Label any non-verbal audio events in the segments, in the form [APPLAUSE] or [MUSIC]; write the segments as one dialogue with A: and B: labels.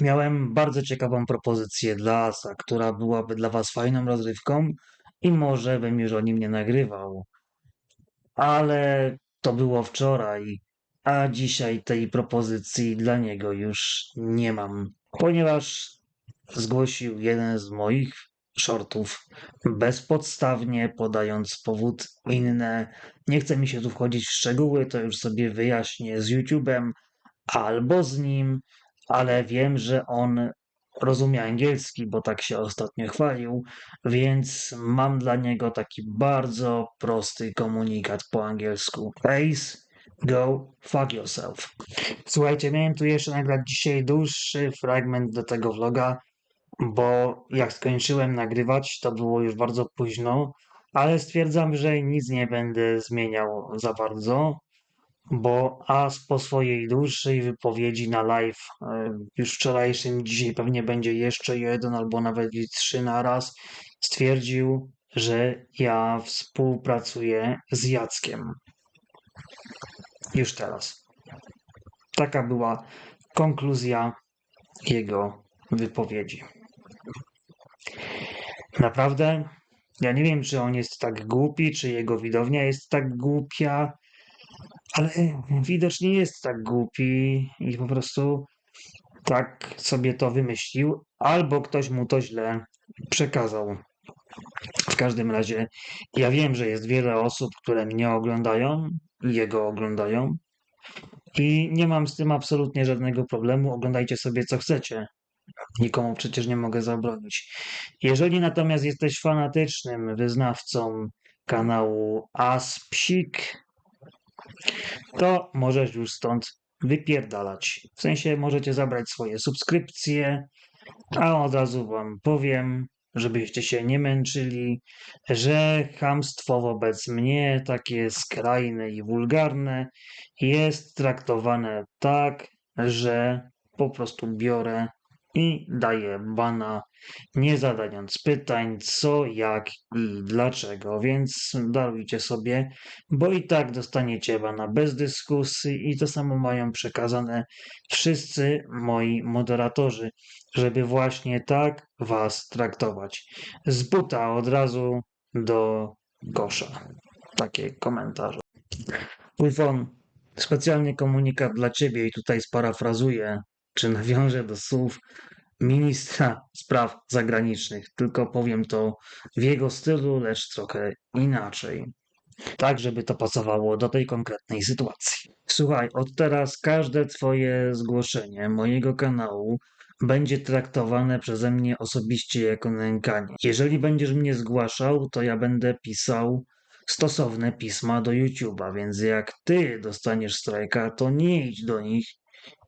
A: Miałem bardzo ciekawą propozycję dla Asa, która byłaby dla was fajną rozrywką i może bym już o nim nie nagrywał. Ale to było wczoraj, a dzisiaj tej propozycji dla niego już nie mam, ponieważ zgłosił jeden z moich shortów bezpodstawnie, podając powód inny. Nie chce mi się tu wchodzić w szczegóły, to już sobie wyjaśnię z YouTube'em albo z nim, ale wiem, że on rozumie angielski, bo tak się ostatnio chwalił, więc mam dla niego taki bardzo prosty komunikat po angielsku. Ace, go fuck yourself. Słuchajcie, miałem tu jeszcze nagrać dzisiaj dłuższy fragment do tego vloga, bo jak skończyłem nagrywać, to było już bardzo późno, ale stwierdzam, że nic nie będę zmieniał za bardzo, bo As po swojej dłuższej wypowiedzi na live, e, już wczorajszym, dzisiaj pewnie będzie jeszcze jeden albo nawet trzy na raz, stwierdził, że ja współpracuję z Jackiem. Już teraz. Taka była konkluzja jego wypowiedzi. Naprawdę, ja nie wiem, czy on jest tak głupi, czy jego widownia jest tak głupia, ale widocznie jest tak głupi i po prostu tak sobie to wymyślił, albo ktoś mu to źle przekazał. W każdym razie, ja wiem, że jest wiele osób, które mnie oglądają jego oglądają. I nie mam z tym absolutnie żadnego problemu. Oglądajcie sobie co chcecie. Nikomu przecież nie mogę zabronić. Jeżeli natomiast jesteś fanatycznym wyznawcą kanału Aspsik, to możesz już stąd wypierdalać. W sensie możecie zabrać swoje subskrypcje, a od razu wam powiem, żebyście się nie męczyli, że chamstwo wobec mnie, takie skrajne i wulgarne, jest traktowane tak, że po prostu biorę i daję bana, nie zadając pytań co, jak i dlaczego, więc darujcie sobie, bo i tak dostaniecie bana bez dyskusji i to samo mają przekazane wszyscy moi moderatorzy, żeby właśnie tak was traktować. Z buta od razu do kosza. Takie komentarze. Ufon, specjalny komunikat dla ciebie i tutaj sparafrazuję, czy nawiążę do słów ministra spraw zagranicznych, tylko powiem to w jego stylu, lecz trochę inaczej. Tak, żeby to pasowało do tej konkretnej sytuacji. Słuchaj, od teraz każde Twoje zgłoszenie mojego kanału będzie traktowane przeze mnie osobiście jako nękanie. Jeżeli będziesz mnie zgłaszał, to ja będę pisał stosowne pisma do YouTube'a, więc jak ty dostaniesz strajka, to nie idź do nich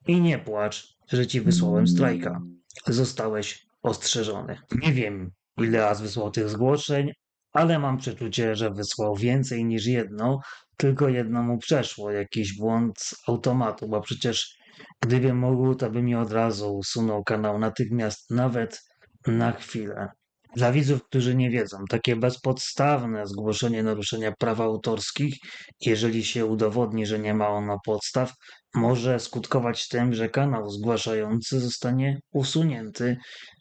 A: i nie płacz, że ci wysłałem strajka. Zostałeś ostrzeżony. Nie wiem, ile raz wysłał tych zgłoszeń, ale mam przeczucie, że wysłał więcej niż jedno, tylko jedno mu przeszło, jakiś błąd z automatu, bo przecież gdyby mógł, to by mi od razu usunął kanał natychmiast, nawet na chwilę. Dla widzów, którzy nie wiedzą, takie bezpodstawne zgłoszenie naruszenia praw autorskich, jeżeli się udowodni, że nie ma ono podstaw, może skutkować tym, że kanał zgłaszający zostanie usunięty,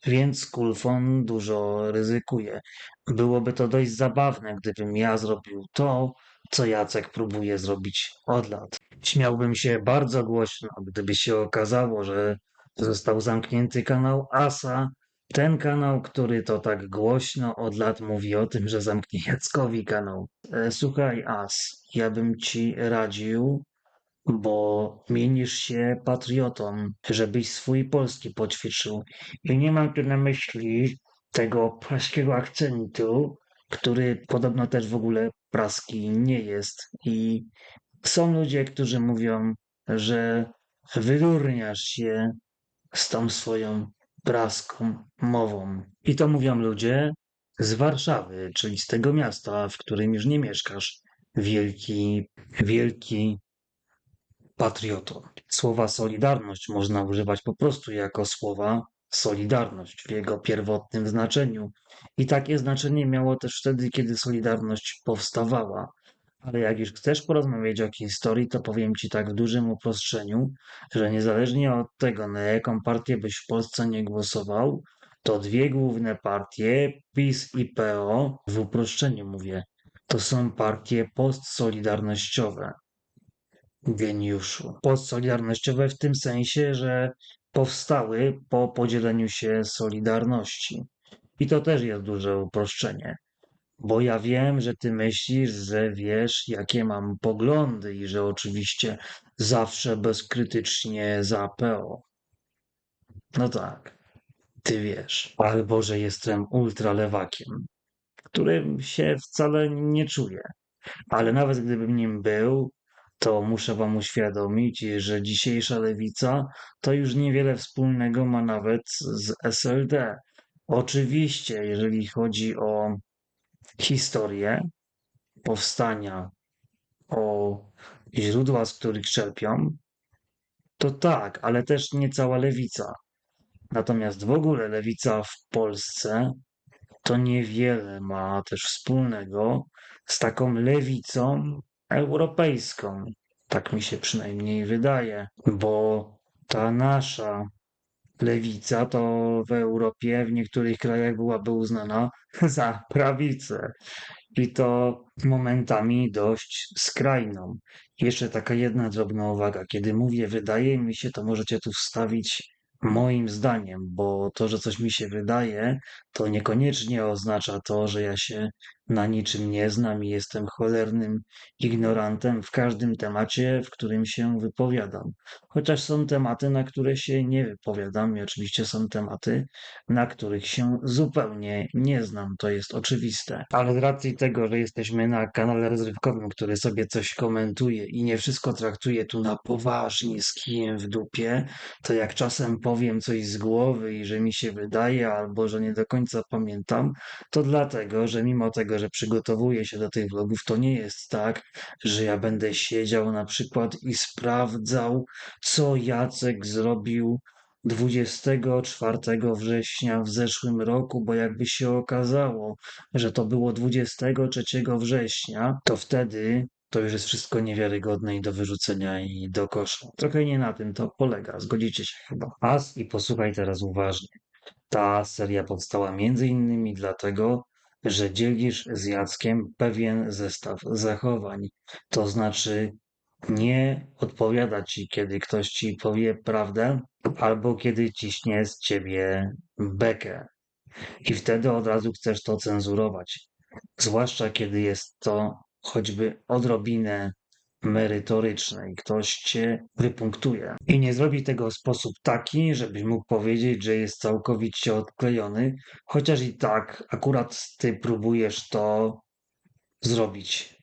A: więc Kulfon dużo ryzykuje. Byłoby to dość zabawne, gdybym ja zrobił to, co Jacek próbuje zrobić od lat. Śmiałbym się bardzo głośno, gdyby się okazało, że został zamknięty kanał Asa, ten kanał, który to tak głośno od lat mówi o tym, że zamknie Jackowi kanał. E, Słuchaj, As, ja bym ci radził, bo mienisz się patriotą, żebyś swój polski poćwiczył. I nie mam tu na myśli tego praskiego akcentu, który podobno też w ogóle praski nie jest. I są ludzie, którzy mówią, że wydurniasz się z tą swoją praską mową. I to mówią ludzie z Warszawy, czyli z tego miasta, w którym już nie mieszkasz. Wielki, wielki patrioto. Słowa solidarność można używać po prostu jako słowa solidarność w jego pierwotnym znaczeniu. I takie znaczenie miało też wtedy, kiedy Solidarność powstawała. Ale jak już chcesz porozmawiać o historii, to powiem ci tak w dużym uproszczeniu, że niezależnie od tego, na jaką partię byś w Polsce nie głosował, to dwie główne partie, PiS i PO, w uproszczeniu mówię, to są partie postsolidarnościowe. Geniuszu. Postsolidarnościowe w tym sensie, że powstały po podzieleniu się Solidarności. I to też jest duże uproszczenie. Bo ja wiem, że ty myślisz, że wiesz, jakie mam poglądy i że oczywiście zawsze bezkrytycznie za PO. No tak, ty wiesz. Albo, że jestem ultralewakiem, którym się wcale nie czuję. Ale nawet gdybym nim był, to muszę wam uświadomić, że dzisiejsza lewica to już niewiele wspólnego ma nawet z SLD. Oczywiście, jeżeli chodzi o historię powstania, o źródła, z których czerpią, to tak, ale też nie cała lewica. Natomiast w ogóle lewica w Polsce to niewiele ma też wspólnego z taką lewicą europejską. Tak mi się przynajmniej wydaje, bo ta nasza lewica to w Europie, w niektórych krajach byłaby uznana [LAUGHS] za prawicę. I to momentami dość skrajną. Jeszcze taka jedna drobna uwaga. Kiedy mówię wydaje mi się, to możecie tu wstawić moim zdaniem, bo to, że coś mi się wydaje, to niekoniecznie oznacza to, że ja się na niczym nie znam i jestem cholernym ignorantem w każdym temacie, w którym się wypowiadam. Chociaż są tematy, na które się nie wypowiadam i oczywiście są tematy, na których się zupełnie nie znam, to jest oczywiste. Ale z racji tego, że jesteśmy na kanale rozrywkowym, który sobie coś komentuje i nie wszystko traktuje tu na poważnie z kijem w dupie, to jak czasem powiem coś z głowy i że mi się wydaje, albo że nie do końca pamiętam, to dlatego, że mimo tego, że przygotowuję się do tych vlogów, to nie jest tak, że ja będę siedział na przykład i sprawdzał, co Jacek zrobił 24 września w zeszłym roku, bo jakby się okazało, że to było 23 września, to wtedy to już jest wszystko niewiarygodne i do wyrzucenia i do kosza. Trochę nie na tym to polega, zgodzicie się chyba. As i posłuchaj teraz uważnie. Ta seria powstała innymi dlatego, że dzielisz z Jackiem pewien zestaw zachowań. To znaczy, nie odpowiada ci, kiedy ktoś ci powie prawdę, albo kiedy ciśnie z ciebie bekę. I wtedy od razu chcesz to cenzurować. Zwłaszcza kiedy jest to choćby odrobinę merytoryczne i ktoś cię wypunktuje. I nie zrobi tego w sposób taki, żebyś mógł powiedzieć, że jest całkowicie odklejony, chociaż i tak akurat ty próbujesz to zrobić.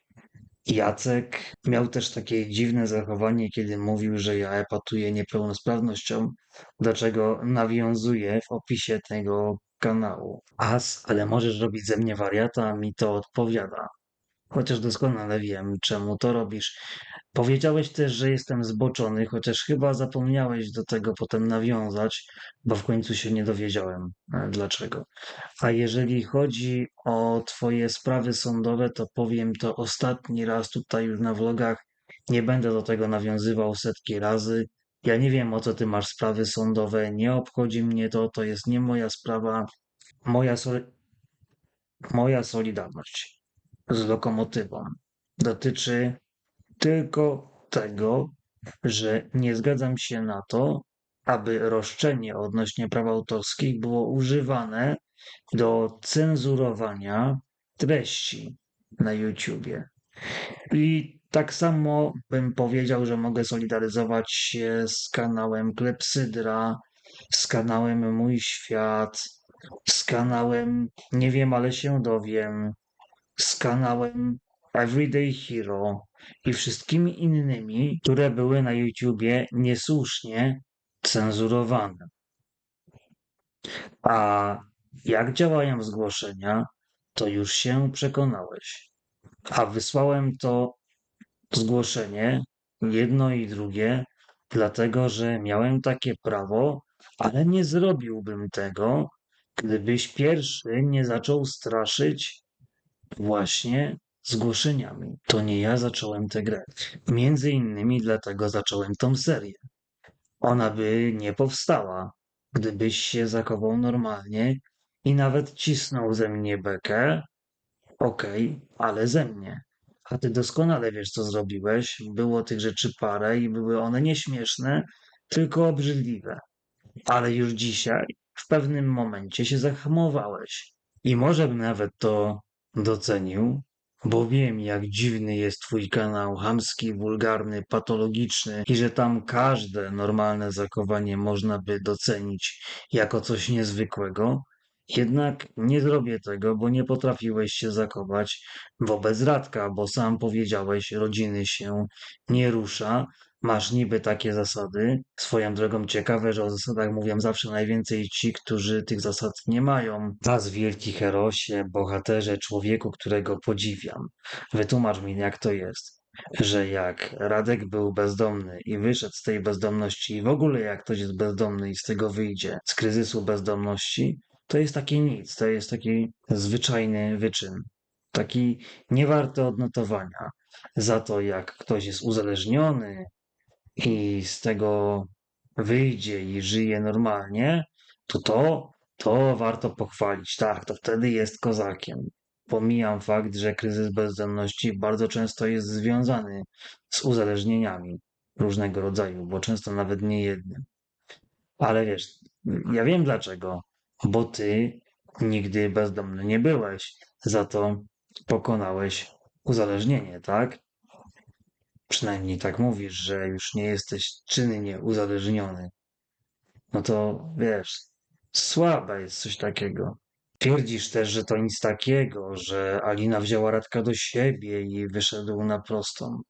A: Jacek miał też takie dziwne zachowanie, kiedy mówił, że ja epatuję niepełnosprawnością, do czego nawiązuję w opisie tego kanału. As, ale możesz robić ze mnie wariata, mi to odpowiada. Chociaż doskonale wiem, czemu to robisz. Powiedziałeś też, że jestem zboczony, chociaż chyba zapomniałeś do tego potem nawiązać, bo w końcu się nie dowiedziałem e, dlaczego. A jeżeli chodzi o Twoje sprawy sądowe, to powiem to ostatni raz tutaj już na vlogach. Nie będę do tego nawiązywał setki razy. Ja nie wiem, o co ty masz sprawy sądowe, nie obchodzi mnie to, to jest nie moja sprawa. Moja, moja solidarność z lokomotywą dotyczy tylko tego, że nie zgadzam się na to, aby roszczenie odnośnie praw autorskich było używane do cenzurowania treści na YouTubie. I tak samo bym powiedział, że mogę solidaryzować się z kanałem Klepsydra, z kanałem Mój Świat, z kanałem Nie wiem, ale się dowiem, z kanałem Everyday Hero i wszystkimi innymi, które były na YouTubie niesłusznie cenzurowane. A jak działają zgłoszenia, to już się przekonałeś. A wysłałem to zgłoszenie, jedno i drugie, dlatego że miałem takie prawo, ale nie zrobiłbym tego, gdybyś pierwszy nie zaczął straszyć właśnie zgłoszeniami. To nie ja zacząłem tę grę. Między innymi dlatego zacząłem tą serię. Ona by nie powstała, gdybyś się zachował normalnie i nawet cisnął ze mnie bekę. Okej, ale ze mnie. A ty doskonale wiesz, co zrobiłeś. Było tych rzeczy parę i były one nieśmieszne, tylko obrzydliwe. Ale już dzisiaj, w pewnym momencie się zahamowałeś. I może nawet to docenił, bo wiem, jak dziwny jest twój kanał, chamski, wulgarny, patologiczny i że tam każde normalne zachowanie można by docenić jako coś niezwykłego. Jednak nie zrobię tego, bo nie potrafiłeś się zachować wobec Radka, bo sam powiedziałeś, rodziny się nie rusza, masz niby takie zasady. Swoją drogą ciekawe, że o zasadach mówią zawsze najwięcej ci, którzy tych zasad nie mają. Was wielki herosie, bohaterze, człowieku, którego podziwiam. Wytłumacz mi, jak to jest, że jak Radek był bezdomny i wyszedł z tej bezdomności i w ogóle jak ktoś jest bezdomny i z tego wyjdzie, z kryzysu bezdomności, to jest takie nic, to jest taki zwyczajny wyczyn. Taki niewarty odnotowania. Za to, jak ktoś jest uzależniony, i z tego wyjdzie i żyje normalnie, to to, to warto pochwalić. Tak, to wtedy jest kozakiem. Pomijam fakt, że kryzys bezdomności bardzo często jest związany z uzależnieniami różnego rodzaju, bo często nawet nie jednym. Ale wiesz, ja wiem dlaczego, bo ty nigdy bezdomny nie byłeś, za to pokonałeś uzależnienie, tak? Przynajmniej tak mówisz, że już nie jesteś czynnie uzależniony. No to wiesz, słabe jest coś takiego. Twierdzisz też, że to nic takiego, że Alina wzięła Radka do siebie i wyszedł na prostą.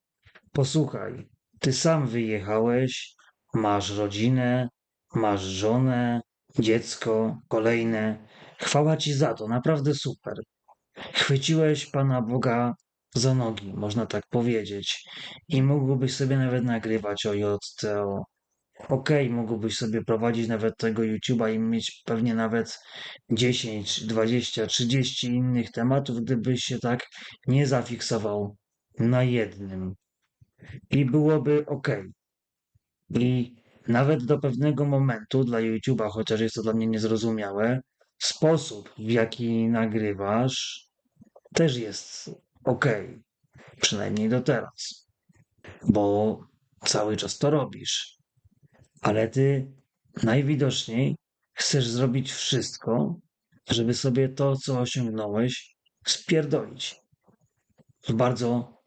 A: Posłuchaj, ty sam wyjechałeś, masz rodzinę, masz żonę, dziecko, kolejne. Chwała ci za to, naprawdę super. Chwyciłeś Pana Boga za nogi, można tak powiedzieć. I mógłbyś sobie nawet nagrywać o JTO. Okej, okay, mógłbyś sobie prowadzić nawet tego YouTube'a i mieć pewnie nawet 10, 20, 30 innych tematów, gdybyś się tak nie zafiksował na jednym. I byłoby ok. I nawet do pewnego momentu dla YouTube'a, chociaż jest to dla mnie niezrozumiałe, sposób w jaki nagrywasz też jest ok. Przynajmniej do teraz. Bo cały czas to robisz. Ale ty najwidoczniej chcesz zrobić wszystko, żeby sobie to, co osiągnąłeś, spierdolić. W bardzo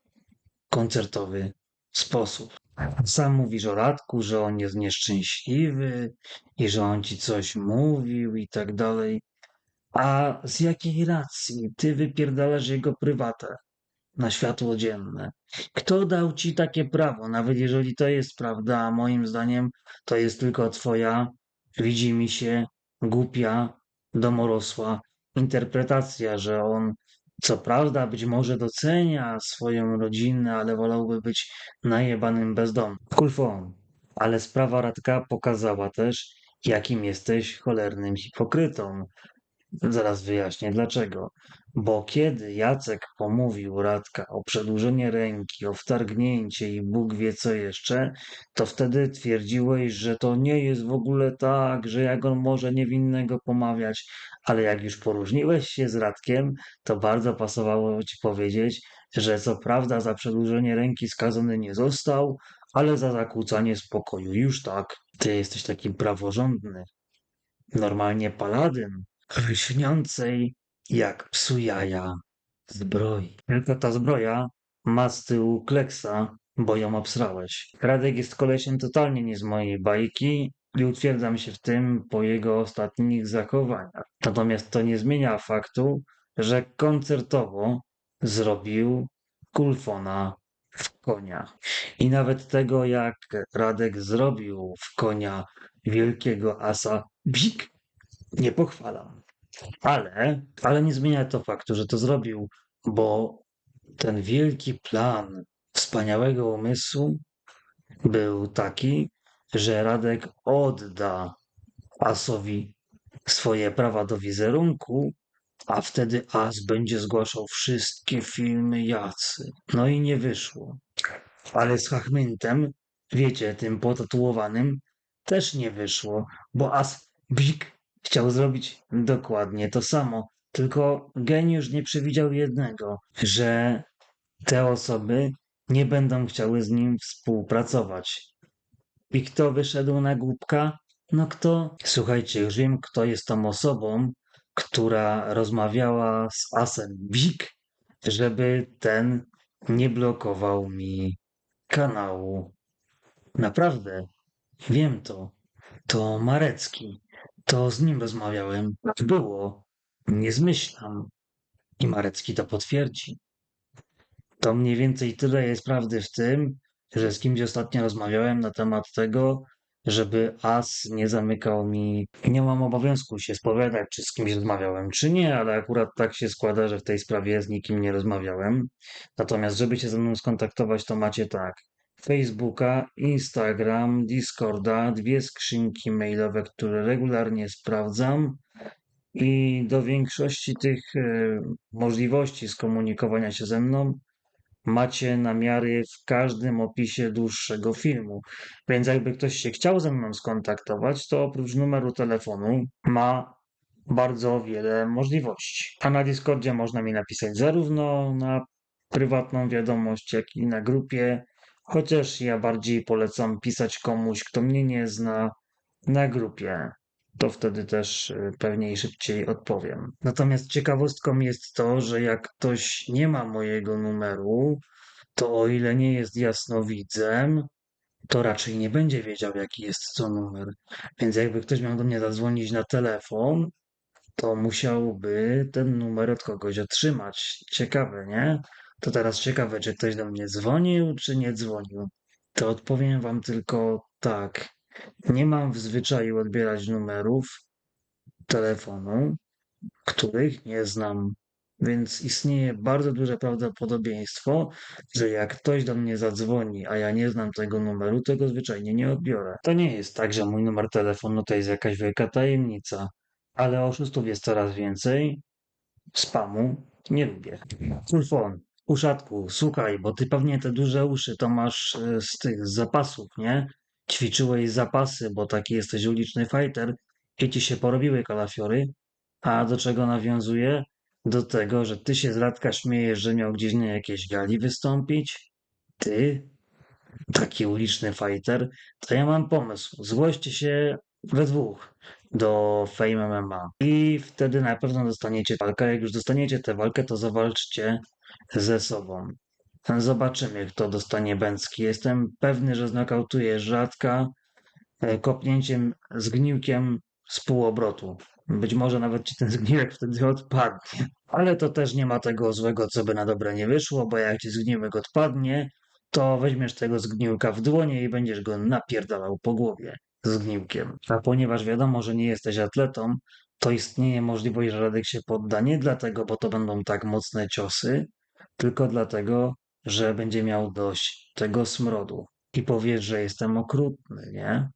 A: koncertowy sposób. Sam mówisz o Radku, że on jest nieszczęśliwy i że on ci coś mówił i tak dalej. A z jakiej racji ty wypierdalasz jego prywatę na światło dzienne? Kto dał ci takie prawo, nawet jeżeli to jest prawda, a moim zdaniem to jest tylko twoja, widzi mi się, głupia, domorosła interpretacja, że on co prawda być może docenia swoją rodzinę, ale wolałby być najebanym bezdomnym. Kulfon. Ale sprawa Radka pokazała też, jakim jesteś cholernym hipokrytą. Zaraz wyjaśnię dlaczego. Bo kiedy Jacek pomówił Radka o przedłużenie ręki, o wtargnięcie i Bóg wie co jeszcze, to wtedy twierdziłeś, że to nie jest w ogóle tak, że jak on może niewinnego pomawiać, ale jak już poróżniłeś się z Radkiem, to bardzo pasowało ci powiedzieć, że co prawda za przedłużenie ręki skazany nie został, ale za zakłócanie spokoju już tak. Ty jesteś taki praworządny. Normalnie paladyn, lśniącej jak psu jaja zbroi. Tylko ta zbroja ma z tyłu kleksa, bo ją obsrałeś. Radek jest kolesiem totalnie nie z mojej bajki i utwierdzam się w tym po jego ostatnich zachowaniach. Natomiast to nie zmienia faktu, że koncertowo zrobił kulfona w konia. I nawet tego, jak Radek zrobił w konia wielkiego asa, bzik, nie pochwalam. Ale, ale nie zmienia to faktu, że to zrobił, bo ten wielki plan wspaniałego umysłu był taki, że Radek odda Asowi swoje prawa do wizerunku a wtedy As będzie zgłaszał wszystkie filmy jacy. No i nie wyszło. Ale z Hachmyntem, wiecie, tym potatuowanym, też nie wyszło, bo As Bzik chciał zrobić dokładnie to samo. Tylko geniusz nie przewidział jednego, że te osoby nie będą chciały z nim współpracować. I kto wyszedł na głupka? No kto? Słuchajcie, wiem, kto jest tą osobą, która rozmawiała z Asem Bzik, żeby ten nie blokował mi kanału. Naprawdę, wiem to. To Marecki. To z nim rozmawiałem. Było. Nie zmyślam. I Marecki to potwierdzi. To mniej więcej tyle jest prawdy w tym, że z kimś ostatnio rozmawiałem na temat tego, żeby As nie zamykał mi. Nie mam obowiązku się spowiadać, czy z kimś rozmawiałem, czy nie, ale akurat tak się składa, że w tej sprawie z nikim nie rozmawiałem. Natomiast, żeby się ze mną skontaktować, to macie tak. Facebooka, Instagram, Discorda, dwie skrzynki mailowe, które regularnie sprawdzam. I do większości tych e, możliwości skomunikowania się ze mną macie namiary w każdym opisie dłuższego filmu. Więc jakby ktoś się chciał ze mną skontaktować, to oprócz numeru telefonu ma bardzo wiele możliwości. A na Discordzie można mi napisać zarówno na prywatną wiadomość, jak i na grupie, chociaż ja bardziej polecam pisać komuś, kto mnie nie zna na grupie. To wtedy też y, pewniej szybciej odpowiem. Natomiast ciekawostką jest to, że jak ktoś nie ma mojego numeru, to o ile nie jest jasnowidzem, to raczej nie będzie wiedział, jaki jest to numer. Więc jakby ktoś miał do mnie zadzwonić na telefon, to musiałby ten numer od kogoś otrzymać. Ciekawe, nie? To teraz ciekawe, czy ktoś do mnie dzwonił, czy nie dzwonił. To odpowiem wam tylko tak. Nie mam w zwyczaju odbierać numerów telefonu, których nie znam. Więc istnieje bardzo duże prawdopodobieństwo, że jak ktoś do mnie zadzwoni, a ja nie znam tego numeru, to go zwyczajnie nie odbiorę. To nie jest tak, że mój numer telefonu to jest jakaś wielka tajemnica, ale oszustów jest coraz więcej. Spamu nie lubię. Sulfon, uszatku, słuchaj, bo ty pewnie te duże uszy to masz e, z tych zapasów, nie? Ćwiczyłeś zapasy, bo taki jesteś uliczny fighter i ci się porobiły kalafiory. A do czego nawiązuje? Do tego, że ty się z Radka śmiejesz, że miał gdzieś na jakiejś gali wystąpić? Ty? Taki uliczny fighter? To ja mam pomysł. Zgłoście się we dwóch do Fame MMA i wtedy na pewno dostaniecie walkę. Jak już dostaniecie tę walkę, to zawalczcie ze sobą. Zobaczymy, kto dostanie Bęcki. Jestem pewny, że znakautuje Rzadka e, kopnięciem zgniłkiem z półobrotu. Być może nawet ci ten zgniłek wtedy odpadnie. Ale to też nie ma tego złego, co by na dobre nie wyszło, bo jak ci zgniłek odpadnie, to weźmiesz tego zgniłka w dłonie i będziesz go napierdalał po głowie zgniłkiem. A ponieważ wiadomo, że nie jesteś atletą, to istnieje możliwość, że Radek się podda nie dlatego, bo to będą tak mocne ciosy, tylko dlatego, że będzie miał dość tego smrodu i powiesz, że jestem okrutny, nie?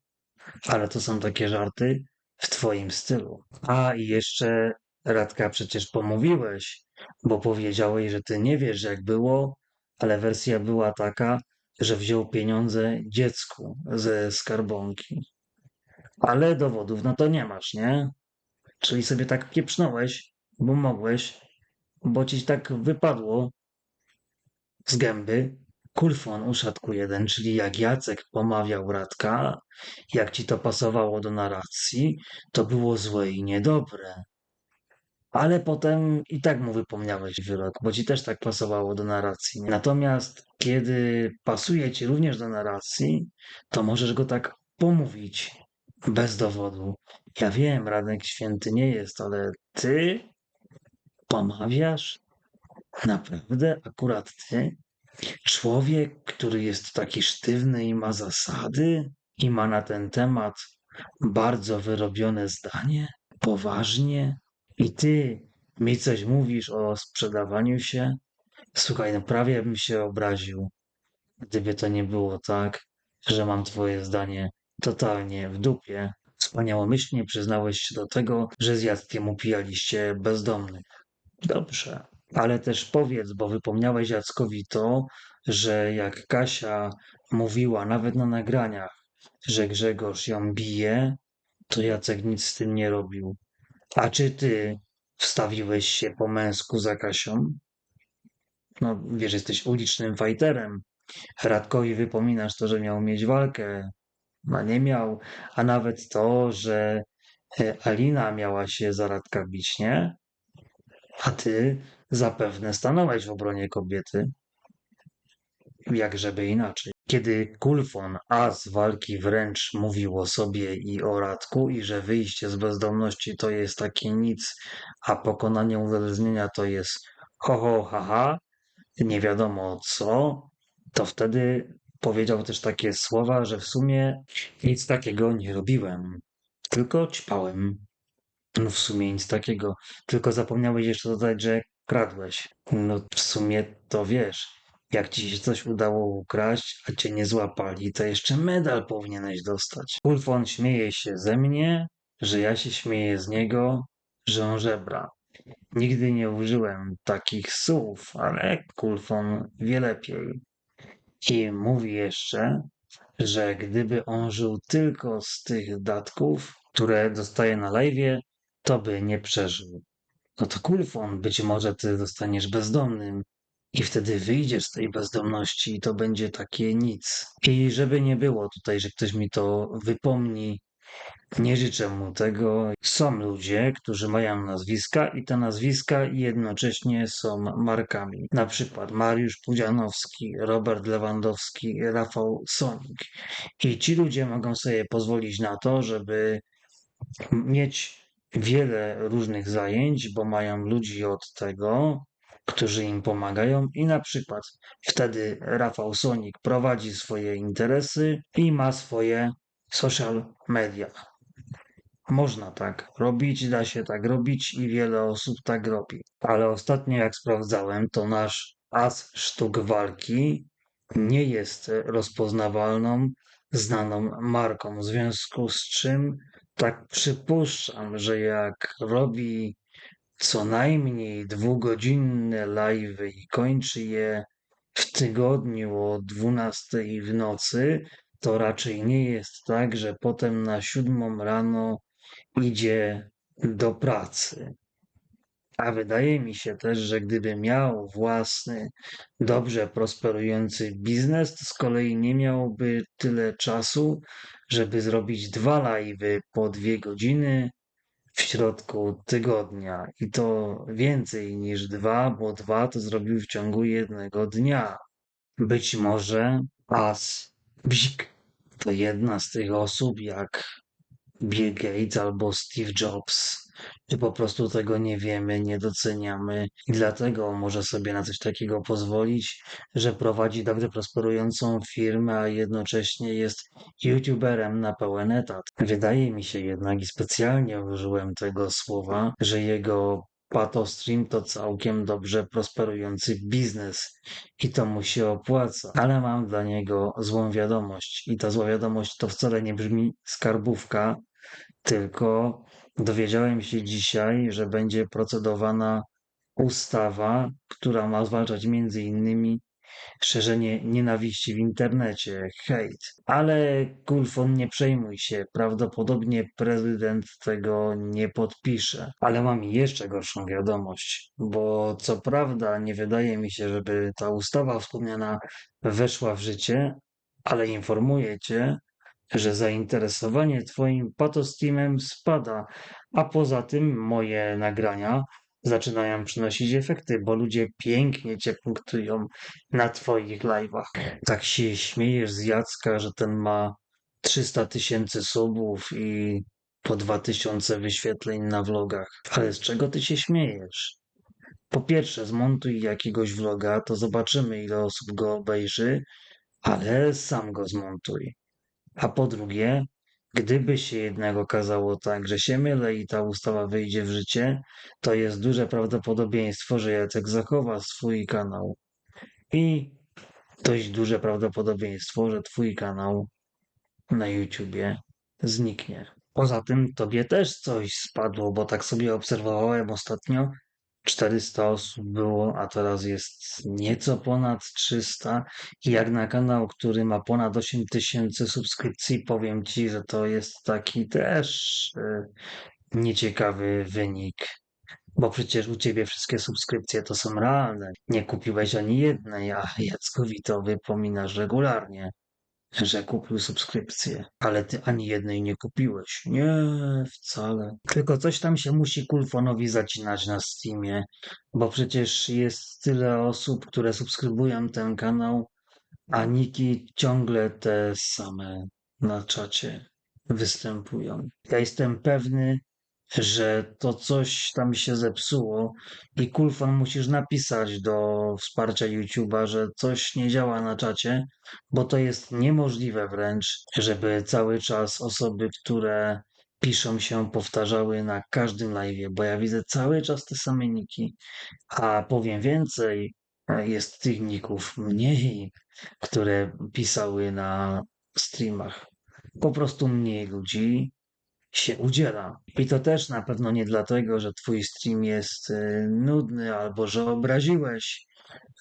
A: Ale to są takie żarty w twoim stylu. A i jeszcze Radka przecież pomówiłeś, bo powiedziałeś, że ty nie wiesz jak było, ale wersja była taka, że wziął pieniądze dziecku ze skarbonki. Ale dowodów na to nie masz, nie? Czyli sobie tak pieprznąłeś, bo mogłeś, bo ci tak wypadło z gęby. Kulfon uszatku jeden, czyli jak Jacek pomawiał Radka, jak ci to pasowało do narracji, to było złe i niedobre. Ale potem i tak mu wypomniałeś wyrok, bo ci też tak pasowało do narracji. Natomiast kiedy pasuje ci również do narracji, to możesz go tak pomówić bez dowodu. Ja wiem, Radek Święty nie jest, ale ty pomawiasz? Naprawdę? Akurat ty? Człowiek, który jest taki sztywny i ma zasady i ma na ten temat bardzo wyrobione zdanie? Poważnie? I ty mi coś mówisz o sprzedawaniu się? Słuchaj, no prawie bym się obraził, gdyby to nie było tak, że mam twoje zdanie totalnie w dupie. Wspaniałomyślnie przyznałeś się do tego, że z Jackiem upijaliście bezdomnych. Dobrze, ale też powiedz, bo wypomniałeś Jackowi to, że jak Kasia mówiła nawet na nagraniach, że Grzegorz ją bije, to Jacek nic z tym nie robił. A czy ty wstawiłeś się po męsku za Kasią? No, wiesz, jesteś ulicznym fajterem. Radkowi wypominasz to, że miał mieć walkę, a nie miał, a nawet to, że e, Alina miała się za Radka bić, nie? A ty zapewne stanąłeś w obronie kobiety. Jak żeby inaczej. Kiedy Kulfon, as walki wręcz mówił o sobie i o Radku i że wyjście z bezdomności to jest takie nic, a pokonanie uzależnienia to jest ho ho ha ha, nie wiadomo co, to wtedy powiedział też takie słowa, że w sumie nic takiego nie robiłem, tylko ćpałem. No w sumie nic takiego, tylko zapomniałeś jeszcze dodać, że kradłeś. No w sumie to wiesz, jak ci się coś udało ukraść, a cię nie złapali, to jeszcze medal powinieneś dostać. Ulfon śmieje się ze mnie, że ja się śmieję z niego, że on żebra. Nigdy nie użyłem takich słów, ale Kulfon wie lepiej. I mówi jeszcze, że gdyby on żył tylko z tych datków, które dostaje na live, to by nie przeżył. No to Kulfon, być może ty zostaniesz bezdomnym i wtedy wyjdziesz z tej bezdomności i to będzie takie nic. I żeby nie było tutaj, że ktoś mi to wypomni, nie życzę mu tego. Są ludzie, którzy mają nazwiska i te nazwiska jednocześnie są markami. Na przykład Mariusz Pudzianowski, Robert Lewandowski, Rafał Sonik. I ci ludzie mogą sobie pozwolić na to, żeby mieć wiele różnych zajęć, bo mają ludzi od tego, którzy im pomagają i na przykład wtedy Rafał Sonik prowadzi swoje interesy i ma swoje social media. Można tak robić, da się tak robić i wiele osób tak robi. Ale ostatnio jak sprawdzałem, to nasz as sztuk walki nie jest rozpoznawalną, znaną marką, w związku z czym tak przypuszczam, że jak robi co najmniej dwugodzinne live i kończy je w tygodniu o 12 w nocy, to raczej nie jest tak, że potem na siódmą rano idzie do pracy. A wydaje mi się też, że gdyby miał własny, dobrze prosperujący biznes, to z kolei nie miałby tyle czasu, żeby zrobić dwa live'y po dwie godziny w środku tygodnia. I to więcej niż dwa, bo dwa to zrobił w ciągu jednego dnia. Być może As Bzik to jedna z tych osób, jak Bill Gates albo Steve Jobs, czy po prostu tego nie wiemy, nie doceniamy i dlatego może sobie na coś takiego pozwolić, że prowadzi dobrze prosperującą firmę, a jednocześnie jest youtuberem na pełen etat. Wydaje mi się jednak i specjalnie użyłem tego słowa, że jego Patostream to całkiem dobrze prosperujący biznes i to mu się opłaca. Ale mam dla niego złą wiadomość i ta zła wiadomość to wcale nie brzmi skarbówka, tylko dowiedziałem się dzisiaj, że będzie procedowana ustawa, która ma zwalczać między innymi szerzenie nienawiści w internecie, hejt. Ale Kulfon, nie przejmuj się, prawdopodobnie prezydent tego nie podpisze. Ale mam jeszcze gorszą wiadomość, bo co prawda nie wydaje mi się, żeby ta ustawa wspomniana weszła w życie, ale informuję cię, że zainteresowanie Twoim patostreamem spada, a poza tym moje nagrania zaczynają przynosić efekty, bo ludzie pięknie Cię punktują na Twoich live'ach. Tak się śmiejesz z Jacka, że ten ma 300 tysięcy subów i po 2000 wyświetleń na vlogach. Ale z czego Ty się śmiejesz? Po pierwsze, zmontuj jakiegoś vloga, to zobaczymy, ile osób go obejrzy, ale sam go zmontuj. A po drugie, gdyby się jednak okazało tak, że się mylę i ta ustawa wyjdzie w życie, to jest duże prawdopodobieństwo, że Jacek zachowa swój kanał. I dość duże prawdopodobieństwo, że twój kanał na YouTubie zniknie. Poza tym tobie też coś spadło, bo tak sobie obserwowałem ostatnio, 400 osób było, a teraz jest nieco ponad 300. I jak na kanał, który ma ponad 8 tysięcy subskrypcji, powiem ci, że to jest taki też e, nieciekawy wynik. Bo przecież u ciebie wszystkie subskrypcje to są realne. Nie kupiłeś ani jednej, a Jackowi to wypominasz regularnie, że kupił subskrypcję. Ale ty ani jednej nie kupiłeś. Nie, wcale. Tylko coś tam się musi Kulfonowi zacinać na Steamie, bo przecież jest tyle osób, które subskrybują ten kanał, a niki ciągle te same na czacie występują. Ja jestem pewny, że to coś tam się zepsuło i Kulfon musisz napisać do wsparcia YouTube'a, że coś nie działa na czacie, bo to jest niemożliwe wręcz, żeby cały czas osoby, które piszą się, powtarzały na każdym live'ie, bo ja widzę cały czas te same niki, a powiem więcej, jest tych ników mniej, które pisały na streamach. Po prostu mniej ludzi się udziela. I to też na pewno nie dlatego, że twój stream jest e, nudny albo że obraziłeś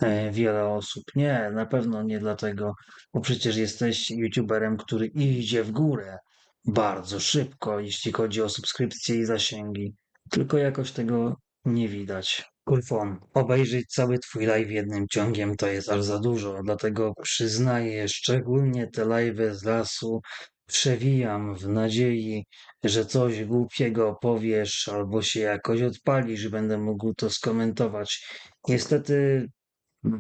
A: e, wiele osób. Nie, na pewno nie dlatego, bo przecież jesteś youtuberem, który idzie w górę bardzo szybko, jeśli chodzi o subskrypcje i zasięgi. Tylko jakoś tego nie widać. Kulfon, obejrzeć cały twój live jednym ciągiem to jest aż za dużo, dlatego przyznaję, szczególnie te live z lasu przewijam w nadziei, że coś głupiego powiesz albo się jakoś odpalisz będę mógł to skomentować. Niestety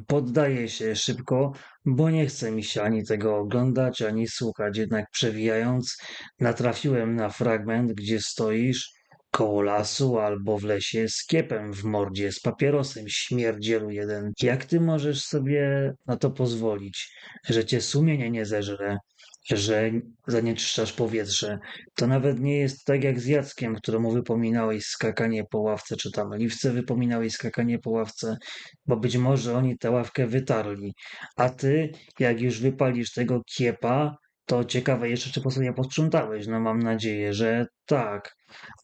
A: poddaję się szybko, bo nie chce mi się ani tego oglądać, ani słuchać. Jednak przewijając, natrafiłem na fragment, gdzie stoisz koło lasu albo w lesie z kiepem w mordzie, z papierosem, śmierdzielu jeden. Jak ty możesz sobie na to pozwolić, że cię sumienie nie zeżre, że zanieczyszczasz powietrze. To nawet nie jest tak jak z Jackiem, któremu wypominałeś skakanie po ławce, czy tam Liwce wypominałeś skakanie po ławce, bo być może oni tę ławkę wytarli. A ty, jak już wypalisz tego kiepa, to ciekawe jeszcze, czy po sobie posprzątałeś. No mam nadzieję, że tak.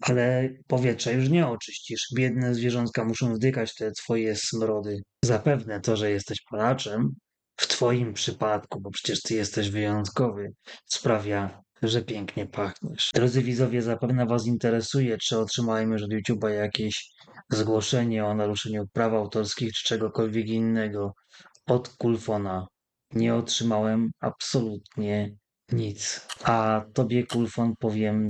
A: Ale powietrza już nie oczyścisz. Biedne zwierzątka muszą wdykać te twoje smrody. Zapewne to, że jesteś Polaczem, w twoim przypadku, bo przecież ty jesteś wyjątkowy, sprawia, że pięknie pachniesz. Drodzy widzowie, zapewne was interesuje, czy otrzymałem już od YouTube'a jakieś zgłoszenie o naruszeniu praw autorskich czy czegokolwiek innego od Kulfona. Nie otrzymałem absolutnie nic. A tobie, Kulfon, powiem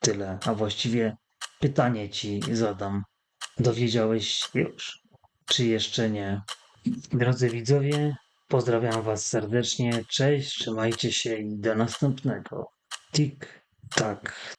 A: tyle. A właściwie pytanie ci zadam. Dowiedziałeś już? Czy jeszcze nie? Drodzy widzowie, pozdrawiam Was serdecznie. Cześć, trzymajcie się i do następnego. Tik, tak.